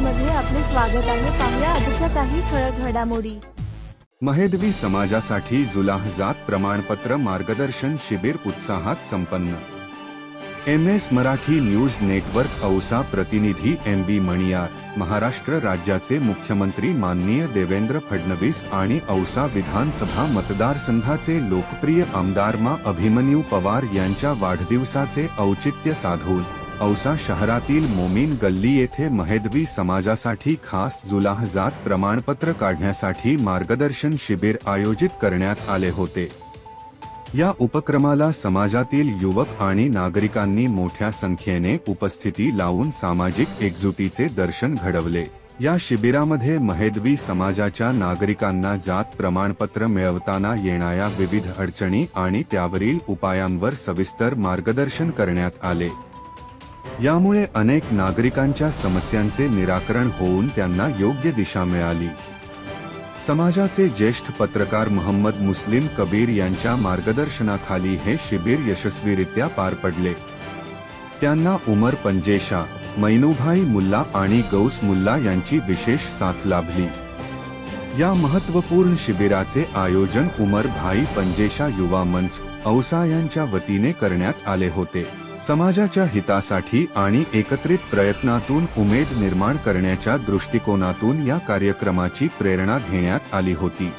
स्वागत आहे. पाहुया आजच्या काही ठळक घडामोडी. महेदवी समाजासाठी जुलाह जात प्रमाणपत्र मार्गदर्शन शिबिर उत्साहात संपन्न. M S Marathi news network Ausa प्रतिनिधी एम बी मणियार महाराष्ट्र राज्याचे मुख्यमंत्री माननीय देवेंद्र फडणवीस आणि औसा विधानसभा मतदारसंघाचे लोकप्रिय आमदार मा अभिमन्यू पवार यांच्या वाढदिवसाचे औचित्य साधून औसा शहरातील मोमीन गल्ली येथे महेदवी समाजासाठी खास जुलाह जात प्रमाणपत्र काढण्यासाठी मार्गदर्शन शिबिर आयोजित करण्यात आले होते. या उपक्रमाला समाजातील युवक आणि नागरिकांनी मोठ्या संख्येने उपस्थिती लावून सामाजिक एकजुटीचे दर्शन घडवले. या शिबिरामध्ये महेदवी समाजाच्या नागरिकांना जात प्रमाणपत्र मिळवताना येणाऱ्या विविध अडचणी आणि त्यावरील उपायांवर सविस्तर मार्गदर्शन करण्यात आले. यामुळे अनेक नागरिकांच्या समस्यांचे निराकरण होऊन त्यांना योग्य दिशा मिळाली. समाजाचे ज्येष्ठ पत्रकार मोहम्मद मुस्लिम कबीर यांच्या मार्गदर्शनाखाली हे शिबिर यशस्वीरित्या पार पडले. त्यांना उमर पंजेशा मैनुभाई मुल्ला आणि गौस मुल्ला यांची विशेष साथ लाभली. या महत्त्वपूर्ण शिबिराचे आयोजन उमर भाई पंजेशा युवा मंच औसा यांच्या वतीने करण्यात आले होते. समाजाच्या हितासाठी आणि एकत्रित प्रयत्नातून उमेद निर्माण करण्याच्या दृष्टिकोनातून या कार्यक्रमाची प्रेरणा घेण्यात आली होती.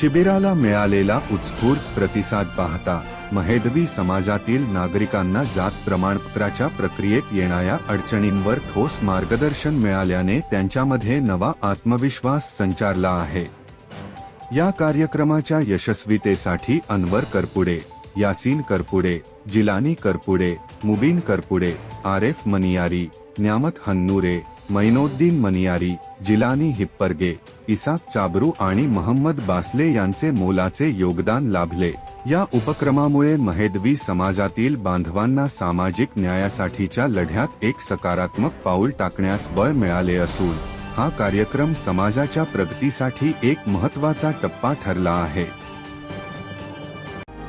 शिबिराला मिळालेला उत्स्फूर्त प्रतिसाद पाहता महेदवी समाजातील नागरिकांना जात प्रमाणपत्राच्या प्रक्रियेत येणाऱ्या अडचणींवर ठोस मार्गदर्शन मिळाल्याने त्यांच्यामध्ये नवा आत्मविश्वास संचारला आहे. या कार्यक्रमाच्या यशस्वीतेसाठी अनवर करपुडे यासीन करपुडे जिलानी करपुडे मुबीन करपुडे आरेफ मनियारी न्यामत हन्नूरे मैनोद्दीन मनियारी जिलानी हिप्परगे इसाक चाबरू आणि महम्मद बासले यांचे मोलाचे योगदान लाभले. या उपक्रमामुळे महेदवी समाजातील बांधवांना सामाजिक न्यायासाठीच्या लढ्यात एक सकारात्मक पाऊल टाकण्यास बळ मिळाले असून हा कार्यक्रम समाजाच्या प्रगतीसाठी एक महत्त्वाचा टप्पा ठरला आहे.